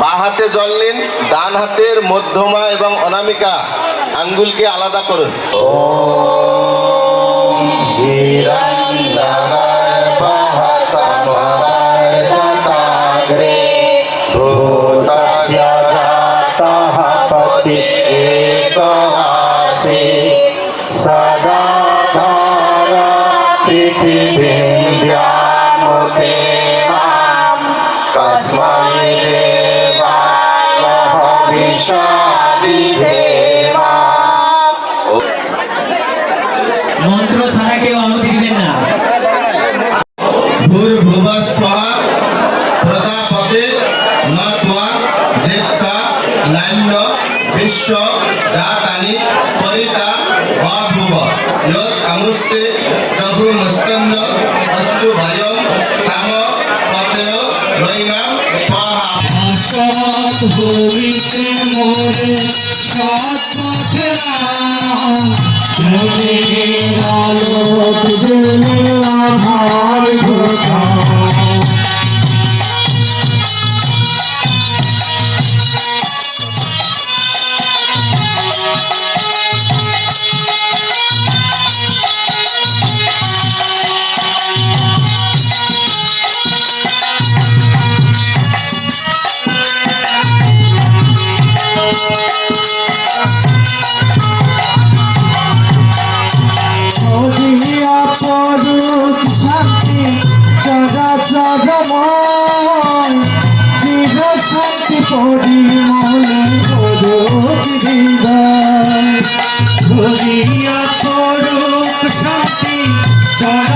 বা হাতে জল নিন, ডান হাতের মধ্যমা এবং অনামিকা আঙ্গুলকে আলাদা করুন। সদা ধারা পৃথিবীন্দ্যামতে মন্ত্র ছাড়া কেউ আহুতি দিবেন না। ভূর্ভুবস্বः প্রজাপতে ন ত্বা দেবতা বিশ্ব জাতানি পরিতা অভুব যৎ আমুস্তে প্রভুমস্তন্ন অস্তু ভয়ং সৎ হইতে মোরে সৎ পথে মোদের পরুক শান্তি জগময়। চির শান্তি পরিমলে হরিয়া করুক শান্তি চরাচর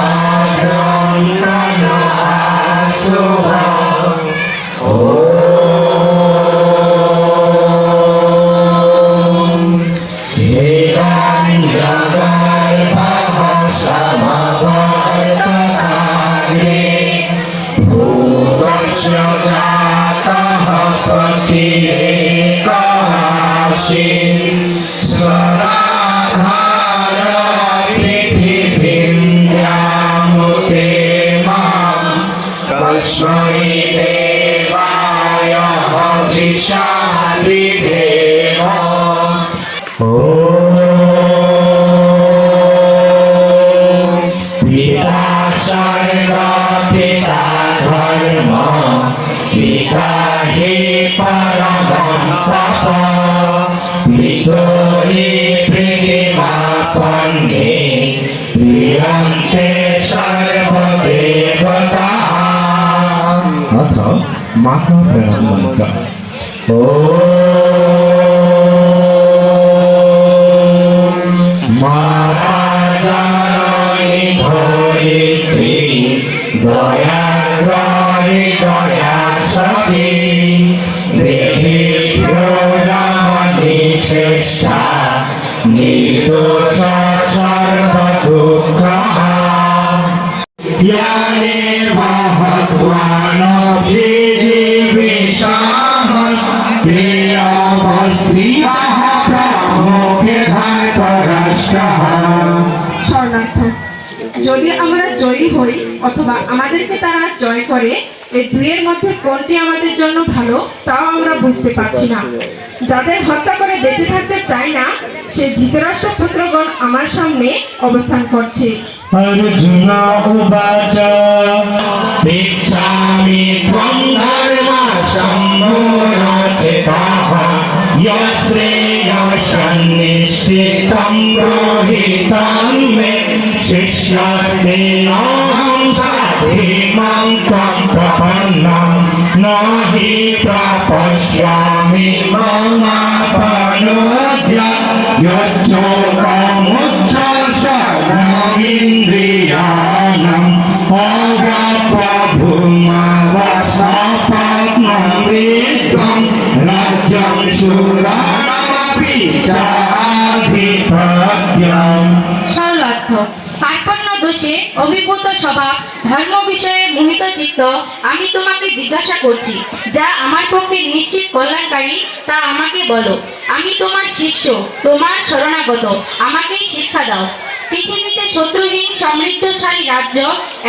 মাতা প্রেরণ মন্ত্র মাতা জননী ধরিত্রী দয়া গরি অথবা আমাদেরকে তারা জয় করে, এই দুইয়ের মধ্যে কোনটি আমাদের জন্য ভালো, তাও আমরা বুঝতে পারছি না। যাদের হত্যা করে বেঁচে থাকতে চাই না সে ধৃতরাষ্ট্র পুত্রগণ আমার সামনে অবস্থান করছে। শ্রেয় সন্নিশ্চিতম রহিতম शिष्णस्तेनाहं साधीमां त्वं प्रपन्नं न हि प्रपश्यामि मम परोद्य यच्छोकमुच्छामिन्द्रियाणम् अगप्रभुमवसपत्नविद्वं राज्यं सुराणमपि चाधिपत्यम् षलक्ष দোষে অভিভূত স্বভাব, ধর্ম বিষয়ে মোহিত চিত্ত আমি তোমাকে জিজ্ঞাসা করছি। যা আমার পক্ষে নিশ্চিত কল্যাণকারী, তা আমাকে বলো। আমি তোমার শিষ্য, তোমার শরণাগত, আমাকেই শিক্ষা দাও। পৃথিবীতে শত্রুহীন সমৃদ্ধশালী রাজ্য,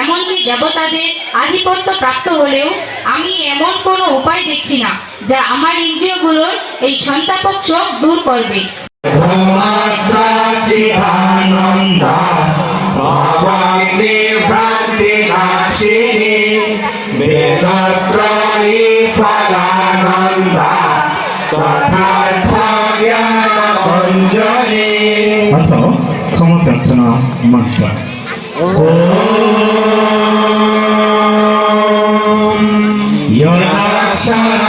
এমনকি দেবতাদের আধিপত্য প্রাপ্ত হলেও আমি এমন কোনো উপায় দেখছি না, যা আমার ইন্দ্রিয়গুলোর এই সন্তাপক শোক দূর করবে। Paramananda Tathathayana Panjari Artha Khama Pratana Mantra Om Yonakshara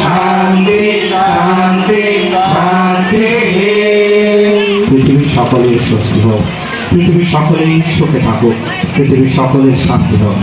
শান্তি শান্তি শান্তি পৃথিবীর সকলের স্বস্তি হোক, পৃথিবীর সকলেই সুখে থাকুক, পৃথিবীর সকলের শান্তি হোক।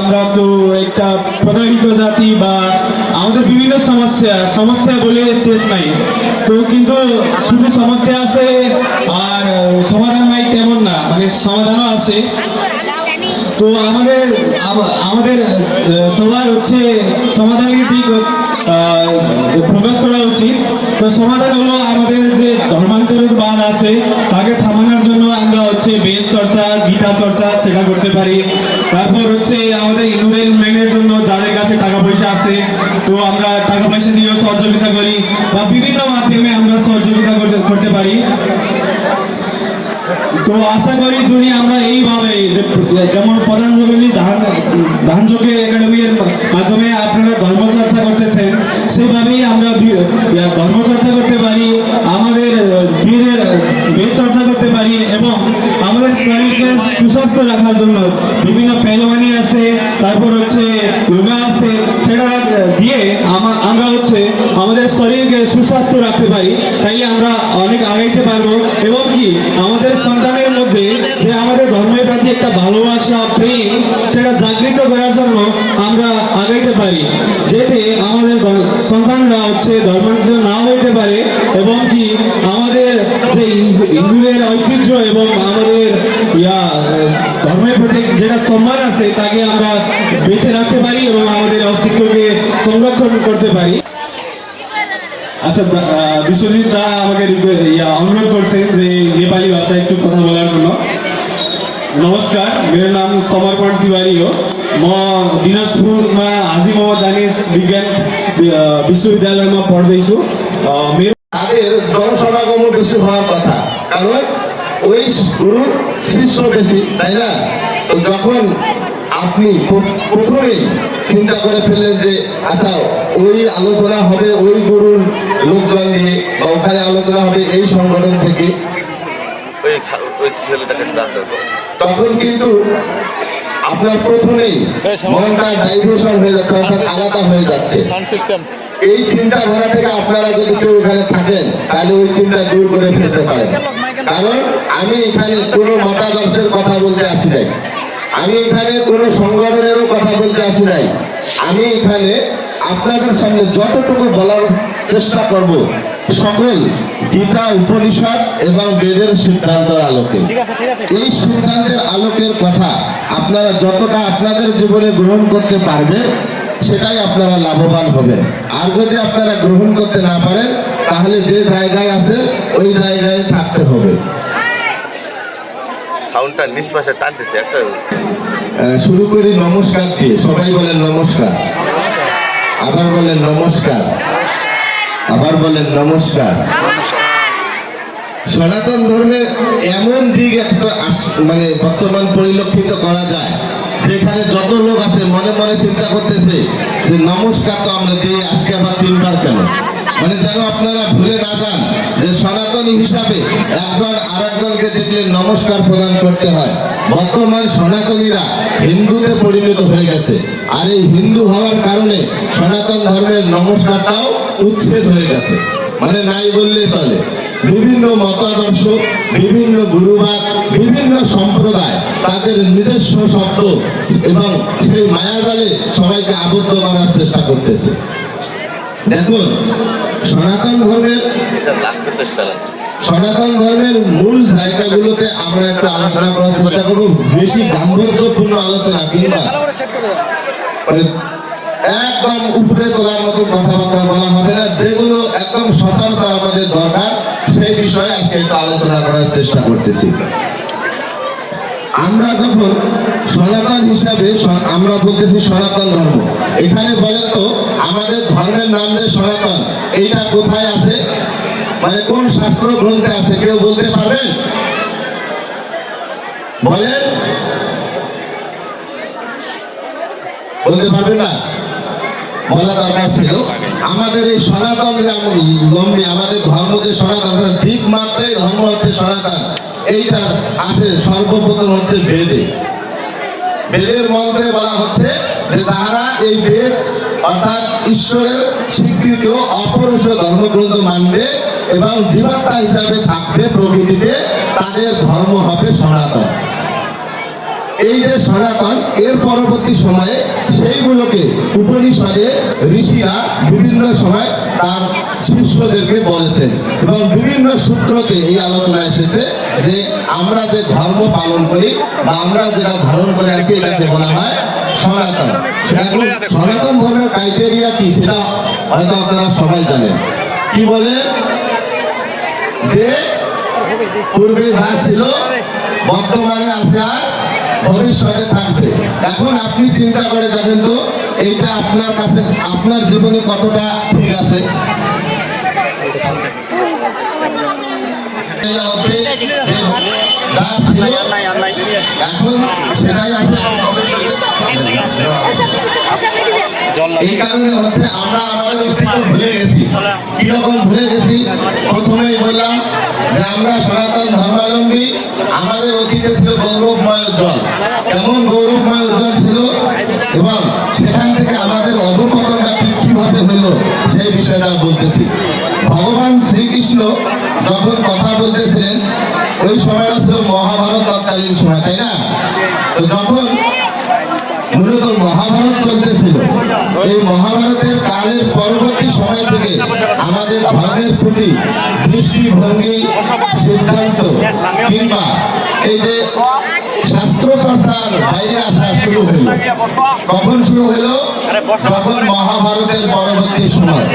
আমরা তো একটা প্রতারিত জাতি বা আমাদের বিভিন্ন সমস্যা সমস্যা বলে শেষ নাই। তো কিন্তু শুধু সমস্যা আছে আর সমাধান নাই তেমন না মানে সমাধানও আছে। তো আমাদের আমাদের সবার হচ্ছে সমাধানের দিক ফোকাস করা উচিত। তো সমাধান হলো আমাদের যে ধর্মান্তরিক বাদ আছে, তাকে থামানোর জন্য আমরা হচ্ছে বেদ গীতা চর্চা সেটা করতে পারি। তারপর হচ্ছে আমাদের ইনভেস্টমেন্টের জন্য যাদের কাছে টাকা পয়সা আছে, তো আমরা টাকা পয়সা দিয়েও সহযোগিতা করি বা বিভিন্ন মাধ্যমে আমরা সহযোগিতা করতে পারি। তো আশা করি যদি আমরা এইভাবে যে, যে- যেমন প্রধানমন্ত্রী ধান ধানযোগে একাডেমির মাধ্যমে আপনারা ধর্মচর্চা করতেছেন, সেইভাবেই আমরা ধর্মচর্চা করতে পারি, আমাদের বীরের বেদ চর্চা করতে পারি এবং আমাদের শরীরকে সুস্বাস্থ্য রাখার জন্য বিভিন্ন পেলওয়ানি আছে, তারপর হচ্ছে যোগা আছে, সেটা দিয়ে আমরা হচ্ছে আমাদের শরীরকে সুস্বাস্থ্য রাখতে পারি তাই আমরা অনেক আগাইতে পারব। এবং কি, আমাদের সন্তানের মধ্যে যে আমাদের ধর্মের প্রতি একটা ভালোবাসা, প্রেম, সেটা জাগৃত করার জন্য আমরা আগাইতে পারি, যেতে আমাদের সন্তানরা হচ্ছে ধর্মান্তর না হইতে পারে। এবং কি, আমাদের যে হিন্দু- হিন্দুদের ঐতিহ্য এবং আমাদের ইয়া ধর্মের প্রতি যেটা সম্মান আছে, তাকে আমরা বেঁচে রাখতে পারি এবং আমাদের অস্তিত্বকে সংরক্ষণ করতে পারি। আচ্ছা বিশ্বজিৎ দা আমাকে ইয়া, অনুরোধ যে নেপালি ভাষায় একটু কথা বলার জন্য। नमस्कार मेरो नाम समर्पण तिवारी हो म दिनाजपुरमा हाजी मोहम्मद दानिस विज्ञान विश्वविद्यालयमा পড়তেইছো मेरो তাদের জনসভা কম বেশি হওয়ার কথা। কারণ ওই গুরু শিষ্য বেশি তাই না? তো যখন আপনি প্র- প্রথমেই চিন্তা করে ফেললেন যে আচ্ছা ওই আলোচনা হবে ওই গুরুর লোকজন নিয়ে বা ওখানে আলোচনা হবে এই সংগঠন থেকে তখন কিন্তু আপনার প্রথমেই মনটা ডাইভার্সন হয়ে যাচ্ছে অর্থাৎ আলাদা হয়ে যাচ্ছে। এই চিন্তাধারা থেকে আপনারা যদি কেউ এখানে থাকেন তাহলে ওই চিন্তা দূর করে ফেলতে পারেন। কারণ আমি এখানে কোনো মতাদর্শের কথা বলতে আসি নাই। আমি এখানে কোনো সংগঠনেরও কথা বলতে আসি নাই। আমি এখানে আপনাদের সামনে যতটুকু বলার চেষ্টা করব সকল গীতা উপনিষদ এবং বেদের সিদ্ধান্তের আলোকে। এই সিদ্ধান্তের আলোকের কথা আপনারা যতটা আপনাদের জীবনে গ্রহণ করতে পারবেন সেটাই আপনারা লাভবান হবেন। আর যদি আপনারা গ্রহণ করতে না পারেন তাহলে যে জায়গায় আছে ওই জায়গায় থাকতে হবে। সাউন্ডটা নিঃশ্বাসে টানতেছে একটা শুরু করি নমস্কার দিয়ে। সবাই বলেন নমস্কার। আবার বলেন নমস্কার। আবার বলেন নমস্কার। সনাতন ধর্মের এমন দিক একটা মানে বর্তমান পরিলক্ষিত করা যায় যেখানে যত লোক আছে মনে মনে চিন্তা করতেছে যে নমস্কার তো আমরা দিই আজকে আবার তিনবার কেন? মানে যেন আপনারা ভুলে না যান যে সনাতনী হিসাবে একজন আরেকজনকে দেখলে নমস্কার প্রদান করতে হয়। বর্তমান সনাতনীরা হিন্দুতে পরিণত হয়ে গেছে। আর এই হিন্দু হওয়ার কারণে সনাতন ধর্মের নমস্কারটাও উচ্ছেদ হয়ে গেছে। মানে নাই বললে চলে। বিভিন্ন মতাদর্শ, বিভিন্ন গুরুবাদ, বিভিন্ন সম্প্রদায় তাদের নিজস্ব শব্দ এবং সেই মায়াজালে সবাইকে আবদ্ধ করার চেষ্টা করতেছে। দেখুন এটা লাগবে তো স্টাইল সনাতন ধর্মের মূল জায়গাগুলোতে আমরা একটু আলোচনা করার চেষ্টা করব। বেশি গাম্ভীর্যপূর্ণ আলোচনা কিংবা মানে একদম উপরে তোলার মতো কথাবার্তা বলা হবে না। যেগুলো একদম সচরাচর আমাদের দরকার সেই বিষয়ে আজকে একটু আলোচনা করার চেষ্টা করতেছি। আমরা যখন সনাতন হিসাবে আমরা বলতেছি সনাতন ধর্ম এখানে বলেন তো আমাদের ধর্মের নাম যে সনাতন এইটা কোথায় আছে? মানে কোন শাস্ত্র গ্রন্থে আছে? কেউ বলতে পারবেন বলেন। বলতে পারবেন না? বলা দরকার ছিল। আমাদের এই সনাতন যে লম্বি, আমাদের ধর্ম যে সনাতন দ্বীপ মাত্রাই ধর্ম হচ্ছে সনাতন। এইটা আছে সর্বপ্রথম হচ্ছে বেদে। বেদের মন্ত্রে বলা হচ্ছে যে তারা এই বেদ অর্থাৎ ঈশ্বরের স্বীকৃত অপরুষ ধর্মগ্রন্থ মানবে। এবং জীবাত্মা হিসাবে থাকবে প্রকৃতিতে, তাদের ধর্ম হবে সনাতন। এই যে সনাতন, এর পরবর্তী সময়ে সেইগুলোকে উপনিষদে ঋষিরা বিভিন্ন সময় তার শিষ্যদেরকে বলেছেন এবং বিভিন্ন সূত্রতে এই আলোচনা এসেছে যে আমরা যে ধর্ম পালন করি বা আমরা যেটা ধারণ করে আছি, এটাকে বলা হয় সনাতন। এখন সনাতন ধর্মের ক্রাইটেরিয়া কি, সেটা হয়তো আপনারা সবাই জানেন। কি বলে? যে পূর্বে যা ছিল বর্তমানে আছে আর ভবিষ্যতে থাকবে এখন আপনি চিন্তা করে দেখেন তো এইটা আপনার কাছে আপনার জীবনে কতটা ঠিক আছে এটা এখন সেটাই আছে এই কারণে হচ্ছে আমরা আমাদের অস্তিত্ব ভুলে গেছি। কীরকম ভুলে গেছি? প্রথমেই বললাম যে আমরা সনাতন ধর্মাবলম্বী, আমাদের অতীতে ছিল গৌরবময় উজ্জ্বল। কেমন গৌরবময় উজ্জ্বল ছিল? এবং সেখান থেকে আমাদের অবপতনটা ঠিক কীভাবে হলো, সেই বিষয়টা বলতেছি। ভগবান শ্রীকৃষ্ণ যখন কথা বলতেছিলেন, ওই সময়টা ছিল মহাভারত তৎকালীন সময় তাই না তো যখন মূলত মহাভারত চলতেছিল এই মহাভারতের কালের পরবর্তী সময় থেকে আমাদের ধর্মের প্রতি দৃষ্টিভঙ্গি সিদ্ধান্ত কিংবা এই যে শাস্ত্র চর্চার বাইরে আসা শুরু হলো। কখন শুরু হলো? তখন মহাভারতের পরবর্তী সময়।